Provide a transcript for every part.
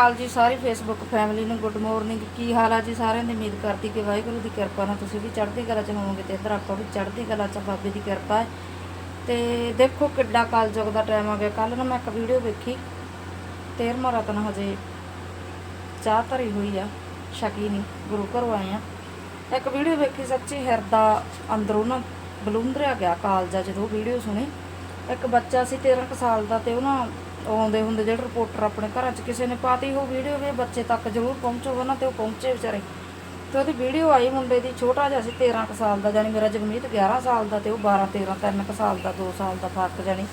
ਅਕਾਲ ਜੀ, ਸਾਰੀ Facebook family ਨੂੰ ਗੁੱਡ ਮਾਰਨਿੰਗ ਕੀ ਹਾਲ ਆ ਜੀ ਸਾਰਿਆਂ ਦੀ? ਉਮੀਦ ਕਰਦੀ ਕਿ ਵਾਹਿਗੁਰੂ ਦੀ ਕਿਰਪਾ ਨਾਲ ਤੁਸੀਂ ਵੀ ਚੜ੍ਹਦੀ ਕਲਾ ਚ ਹੋਵੋਗੇ ਤੇ ਇੱਧਰ ਆਪਾਂ ਵੀ ਚੜ੍ਹਦੀ ਕਲਾ ਚ ਬਾਬੇ ਦੀ ਕਿਰਪਾ ਹੈ। ਤੇ ਦੇਖੋ ਕਿੱਡਾ ਕਲਯੁਗ ਦਾ ਟਾਈਮ ਆ ਗਿਆ। ਕੱਲ ਨਾ ਮੈਂ ਇੱਕ ਵੀਡੀਓ ਵੇਖੀ। 13ਵਾਂ ਰਤਨ ਹਜੇ ਚਾਹ ਧਰੀ ਹੋਈ ਆ, ਸ਼ਕੀ ਨਹੀਂ, ਗੁਰੂ ਘਰੋਂ ਆਏ ਆ। ਇੱਕ ਵੀਡੀਓ ਵੇਖੀ ਸੱਚੀ ਹਿਰਦਾ ਅੰਦਰੋਂ ਨਾ ਬਲੂੰਦਰਿਆ ਗਿਆ ਕਾਲਜਾ ਜਦੋਂ ਵੀਡੀਓ ਸੁਣੀ। ਇੱਕ ਬੱਚਾ ਸੀ 13 ਕੁ ਸਾਲ ਦਾ ਤੇ ਉਹ ਨਾ ਆਉਂਦੇ ਹੁੰਦੇ ਜਿਹੜੇ ਰਿਪੋਰਟਰ ਆਪਣੇ ਘਰਾਂ 'ਚ ਕਿਸੇ ਨੇ ਪਾਤੀ ਉਹ ਵੀਡੀਓ ਵੀ ਬੱਚੇ ਤੱਕ ਜ਼ਰੂਰ ਪਹੁੰਚੂਗਾ ਨਾ ਤੇ ਉਹ ਪਹੁੰਚੇ ਵਿਚਾਰੇ। ਤੇ ਉਹਦੀ ਵੀਡੀਓ ਆਈ ਮੁੰਡੇ ਦੀ, ਛੋਟਾ ਜਿਹਾ ਸੀ 13 ਕੁ ਸਾਲ ਦਾ ਜਾਨੀ ਮੇਰਾ ਜਗਮੀਤ 11 ਸਾਲ ਦਾ ਤੇ ਉਹ 12 13 3 ਕੁ ਸਾਲ ਦਾ 2 ਸਾਲ ਦਾ ਫ਼ਰਕ ਜਾਨੀ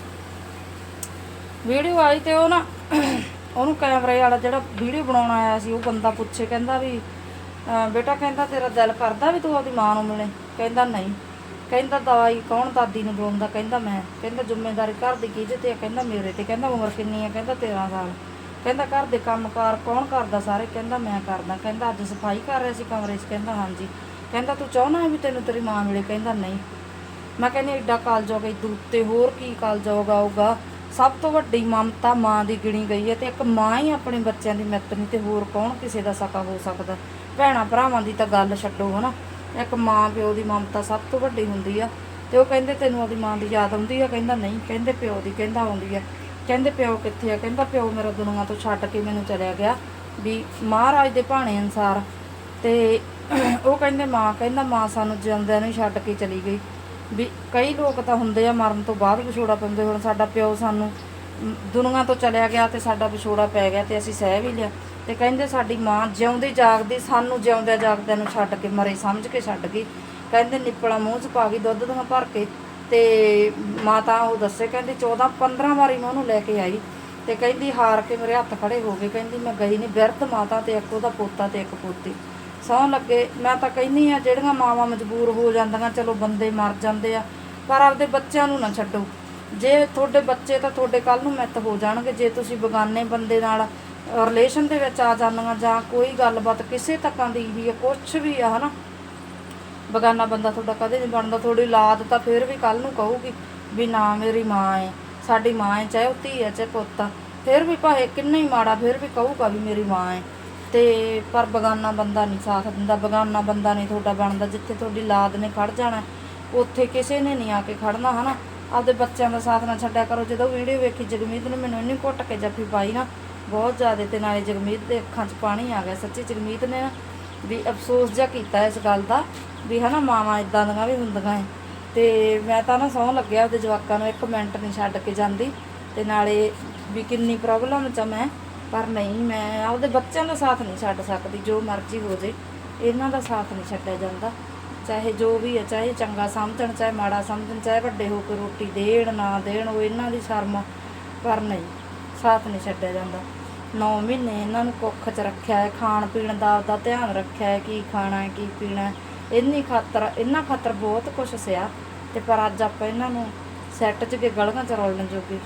ਵੀਡੀਓ ਆਈ ਤੇ ਉਹ ਨਾ, ਉਹਨੂੰ ਕੈਮਰੇ ਵਾਲਾ ਜਿਹੜਾ ਵੀਡੀਓ ਬਣਾਉਣ ਆਇਆ ਸੀ, ਉਹ ਬੰਦਾ ਪੁੱਛੇ, ਕਹਿੰਦਾ ਵੀ ਬੇਟਾ ਕਹਿੰਦਾ ਤੇਰਾ ਦਿਲ ਕਰਦਾ ਵੀ ਤੂੰ ਆਪਦੀ ਮਾਂ ਨੂੰ ਮਿਲੇ? ਕਹਿੰਦਾ ਨਹੀਂ। ਕਹਿੰਦਾ ਦਵਾਈ ਕੌਣ ਦਾਦੀ ਨੂੰ ਦਵਾਉਂਦਾ ਕਹਿੰਦਾ ਮੈਂ। ਕਹਿੰਦਾ ਜ਼ਿੰਮੇਵਾਰੀ ਘਰ ਦੀ ਕਿਹਦੇ ਤੇ ਆ? ਕਹਿੰਦਾ ਮੇਰੇ ਤੇ। ਕਹਿੰਦਾ ਉਮਰ ਕਿੰਨੀ ਆ? ਕਹਿੰਦਾ 13 ਸਾਲ। ਕਹਿੰਦਾ ਘਰ ਦੇ ਕੰਮਕਾਰ ਕੌਣ ਕਰਦਾ ਸਾਰੇ? ਕਹਿੰਦਾ ਮੈਂ ਕਰਦਾ। ਕਹਿੰਦਾ ਅੱਜ ਸਫ਼ਾਈ ਕਰ ਰਿਹਾ ਸੀ ਕਮਰੇ 'ਚ। ਕਹਿੰਦਾ ਹਾਂਜੀ। ਕਹਿੰਦਾ ਤੂੰ ਚਾਹਣਾ ਵੀ ਤੈਨੂੰ ਤੇਰੀ ਮਾਂ ਮਿਲੇ? ਕਹਿੰਦਾ ਨਹੀਂ। ਮੈਂ ਕਹਿੰਦੀ ਐਡਾ ਕਾਲਜੋਗ ਇਦੋਂ ਉੱਤੇ ਹੋਰ ਕੀ ਕਾਲਜੋਗ ਆਊਗਾ? ਸਭ ਤੋਂ ਵੱਡੀ ਮਮਤਾ ਮਾਂ ਦੀ ਗਿਣੀ ਗਈ ਹੈ ਤੇ ਇੱਕ ਮਾਂ ਹੀ ਆਪਣੇ ਬੱਚਿਆਂ ਦੀ ਮਿੱਤ ਨਹੀਂ ਤੇ ਹੋਰ ਕੌਣ ਕਿਸੇ ਦਾ ਸਕਾ ਹੋ ਸਕਦਾ? ਭੈਣਾ ਭਰਾਵਾਂ ਦੀ ਤਾਂ ਗੱਲ ਛੱਡੋ ਹਨਾ। ਇੱਕ ਮਾਂ ਪਿਓ ਦੀ ਮਮਤਾ ਸਭ ਤੋਂ ਵੱਡੀ ਹੁੰਦੀ ਆ। ਤੇ ਉਹ ਕਹਿੰਦੇ ਤੈਨੂੰ ਆਪਦੀ ਮਾਂ ਦੀ ਯਾਦ ਆਉਂਦੀ ਆ? ਕਹਿੰਦਾ ਨਹੀਂ। ਕਹਿੰਦੇ ਪਿਓ ਦੀ ਕਹਿੰਦਾ ਆਉਂਦੀ ਆ। ਕਹਿੰਦੇ ਪਿਓ ਕਿੱਥੇ ਆ? ਕਹਿੰਦਾ ਪਿਓ ਮੇਰਾ ਦੁਨੀਆ ਤੋਂ ਛੱਡ ਕੇ ਮੈਨੂੰ ਚਲਿਆ ਗਿਆ। ਵੀ ਮਹਾਰਾਜ ਦੇ ਭਾਣੇ ਅਨਸਾਰ। ਤੇ ਉਹ ਕਹਿੰਦੇ ਮਾਂ ਕਹਿੰਦਾ ਮਾਂ ਸਾਨੂੰ ਜਿਉਂਦਿਆਂ ਨੂੰ ਛੱਡ ਕੇ ਚਲੀ ਗਈ। ਵੀ ਕਈ ਲੋਕ ਤਾਂ ਹੁੰਦੇ ਆ ਮਰਨ ਤੋਂ ਬਾਅਦ ਵਿਛੋੜਾ ਪੈਂਦੇ ਹੁਣ। ਸਾਡਾ ਪਿਓ ਸਾਨੂੰ ਮ, ਦੁਨੀਆ ਤੋਂ ਚਲਿਆ ਗਿਆ ਤੇ ਸਾਡਾ ਵਿਛੋੜਾ ਪੈ ਗਿਆ ਤੇ ਅਸੀਂ ਸਹਿ ਵੀ ਲਿਆ। ਤੇ ਕਹਿੰਦੇ ਸਾਡੀ ਮਾਂ ਜਿਉਂਦੀ ਜਾਗਦੀ, ਸਾਨੂੰ ਜਿਉਂਦਿਆਂ ਜਾਗਦਿਆਂ ਨੂੰ ਛੱਡ ਕੇ ਮਰੇ, ਸਮਝ ਕੇ ਛੱਡ ਗਈ। ਕਹਿੰਦੇ ਨਿੱਪਲਾ ਮੂੰਹ 'ਚ ਪਾ ਗਈ, ਦੁੱਧ ਦੀਆਂ ਭਰ ਕੇ ਤੇ ਮਾਤਾ ਉਹ ਦੱਸੇ, ਕਹਿੰਦੀ 14 15 ਵਾਰੀ ਮੈਂ ਉਹਨੂੰ ਲੈ ਕੇ ਆਈ ਤੇ ਕਹਿੰਦੀ ਹਾਰ ਕੇ ਮੇਰੇ ਹੱਥ ਖੜੇ ਹੋ ਗਏ, ਕਹਿੰਦੀ ਮੈਂ ਗਈ ਨਹੀਂ ਬਿਰਧ ਮਾਤਾ ਤੇ ਇੱਕ ਉਹਦਾ ਪੋਤਾ ਤੇ ਇੱਕ ਪੋਤੀ। ਸੌਂ ਲੱਗੇ, ਮੈਂ ਤਾਂ ਕਹਿੰਦੀ ਆ ਜਿਹੜੀਆਂ ਮਾਵਾਂ ਮਜਬੂਰ ਹੋ ਜਾਂਦੀਆਂ, ਚਲੋ ਬੰਦੇ ਮਰ ਜਾਂਦੇ ਆ, ਪਰ ਆਪਦੇ ਬੱਚਿਆਂ ਨੂੰ ਨਾ ਛੱਡੋ। ਜੇ ਤੁਹਾਡੇ ਬੱਚੇ ਤਾਂ ਤੁਹਾਡੇ ਕੱਲ ਨੂੰ ਮਿੱਤ ਹੋ ਜਾਣਗੇ, ਜੇ ਤੁਸੀਂ ਬਗਾਨੇ ਬੰਦੇ ਨਾਲ ਰਿਲੇਸ਼ਨ ਦੇ ਵਿੱਚ ਆ ਜਾਂਦੀਆਂ ਜਾਂ ਕੋਈ ਗੱਲਬਾਤ ਕਿਸੇ ਤੱਕਾਂ ਦੀ ਵੀ ਹੈ, ਕੁਛ ਵੀ ਆ, ਹਨਾ? ਬਗਾਨਾ ਬੰਦਾ ਤੁਹਾਡਾ ਕਦੇ ਨਹੀਂ ਬਣਦਾ, ਤੁਹਾਡੀ ਲਾਦ ਤਾਂ ਫਿਰ ਵੀ ਕੱਲ ਨੂੰ ਕਹੂਗੀ ਵੀ ਨਾ ਮੇਰੀ ਮਾਂ ਹੈ ਸਾਡੀ ਮਾਂ ਹੈ ਚਾਹੇ ਉਹ ਧੀ ਹੈ ਚਾਹੇ ਪੁੱਤ ਆ। ਫਿਰ ਵੀ ਭਾਵੇਂ ਕਿੰਨਾ ਹੀ ਮਾੜਾ, ਫਿਰ ਵੀ ਕਹੂਗਾ ਵੀ ਮੇਰੀ ਮਾਂ ਹੈ ਤੇ ਪਰ ਬਗਾਨਾ ਬੰਦਾ ਨਹੀਂ ਸਾਥ ਦਿੰਦਾ, ਬਗਾਨਾ ਬੰਦਾ ਨਹੀਂ ਤੁਹਾਡਾ ਬਣਦਾ, ਜਿੱਥੇ ਤੁਹਾਡੀ ਲਾਦ ਨੇ ਖੜ ਜਾਣਾ, ਉੱਥੇ ਕਿਸੇ ਨੇ ਨਹੀਂ ਆ ਕੇ ਖੜਨਾ ਹਨਾ? ਆਪਦੇ ਬੱਚਿਆਂ ਦਾ ਸਾਥ ਨਾ ਛੱਡਿਆ ਕਰੋ। ਜਦੋਂ ਵੀਡੀਓ ਵੇਖੀ, ਜਗਮੀਤ ਨੇ ਮੈਨੂੰ ਇੰਨੀ ਘੁੱਟ ਕੇ ਜੱਫੀ ਪਾਈ ਨਾ ਬਹੁਤ ਜ਼ਿਆਦਾ ਤੇ ਨਾਲੇ ਜਗਮੀਤ ਦੇ ਅੱਖਾਂ 'ਚ ਪਾਣੀ ਆ ਗਿਆ। ਸੱਚੀ ਜਗਮੀਤ ਨੇ ਨਾ ਵੀ ਅਫਸੋਸ ਜਿਹਾ ਕੀਤਾ ਇਸ ਗੱਲ ਦਾ ਵੀ ਹਨਾ ਮਾਵਾਂ ਇਦਾਂ ਦੀਆਂ ਵੀ ਹੁੰਦੀਆਂ ਐ। ਤੇ ਮੈਂ ਤਾਂ ਨਾ ਸੌਂ ਲੱਗਿਆ ਉਹਦੇ ਜਵਾਕਾਂ ਨੂੰ ਇੱਕ ਮਿੰਟ ਨਹੀਂ ਛੱਡ ਕੇ ਜਾਂਦੀ। ਤੇ ਨਾਲੇ ਵੀ ਕਿੰਨੀ ਪ੍ਰੋਬਲਮ ਚ ਮੈਂ, ਪਰ ਨਹੀਂ, ਮੈਂ ਆਪਦੇ ਬੱਚਿਆਂ ਦਾ ਸਾਥ ਨਹੀਂ ਛੱਡ ਸਕਦੀ, ਜੋ ਮਰਜ਼ੀ ਹੋ ਜੇ, ਇਹਨਾਂ ਦਾ ਸਾਥ ਨਹੀਂ ਛੱਡਿਆ ਜਾਂਦਾ। ਚਾਹੇ ਜੋ ਵੀ ਹੈ ਚਾਹੇ ਚੰਗਾ ਸਮਝਣ, ਚਾਹੇ ਮਾੜਾ ਸਮਝਣ, ਚਾਹੇ ਵੱਡੇ ਹੋ ਕੇ ਰੋਟੀ ਦੇਣ, ਨਾ ਦੇਣ, ਉਹ ਇਹਨਾਂ ਦੀ ਸ਼ਰਮ ਪਰ ਨਹੀਂ। ਸਾਥ ਨਹੀਂ ਛੱਡਿਆ ਜਾਂਦਾ। 9 ਮਹੀਨੇ ਇਹਨਾਂ ਨੂੰ ਕੁੱਖ 'ਚ ਰੱਖਿਆ ਹੈ, ਖਾਣ ਪੀਣ ਦਾ ਆਪਦਾ ਧਿਆਨ ਰੱਖਿਆ ਹੈ, ਕੀ ਖਾਣਾ ਹੈ, ਕੀ ਪੀਣਾ ਹੈ। ਇੰਨੀ ਖਾਤਰ ਇਹਨਾਂ ਖਾਤਰ ਬਹੁਤ ਕੁਝ ਸਿਆ ਤੇ ਪਰ ਅੱਜ ਆਪਾਂ ਇਹਨਾਂ ਨੂੰ ਸੈੱਟ 'ਚ ਕੇ ਗਲੀਆਂ 'ਚ ਰੋਲਣ ਜੋਗੇ।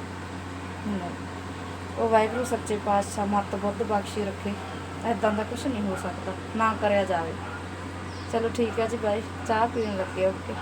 ਉਹ ਵਾਹਿਗੁਰੂ ਸੱਚੇ ਪਾਤਸ਼ਾਹ ਮੱਤ ਬੁੱਧ ਬਖਸ਼ੀ ਰੱਖੇ ਐਦਾਂ ਦਾ ਕੁਝ ਨਹੀਂ ਹੋ ਸਕਦਾ, ਨਾ ਕਰਿਆ ਜਾਵੇ। ਚਲੋ ਠੀਕ ਹੈ ਜੀ ਬਾਈ, ਚਾਹ ਪੀਣ ਲੱਗੇ, ਓਕੇ।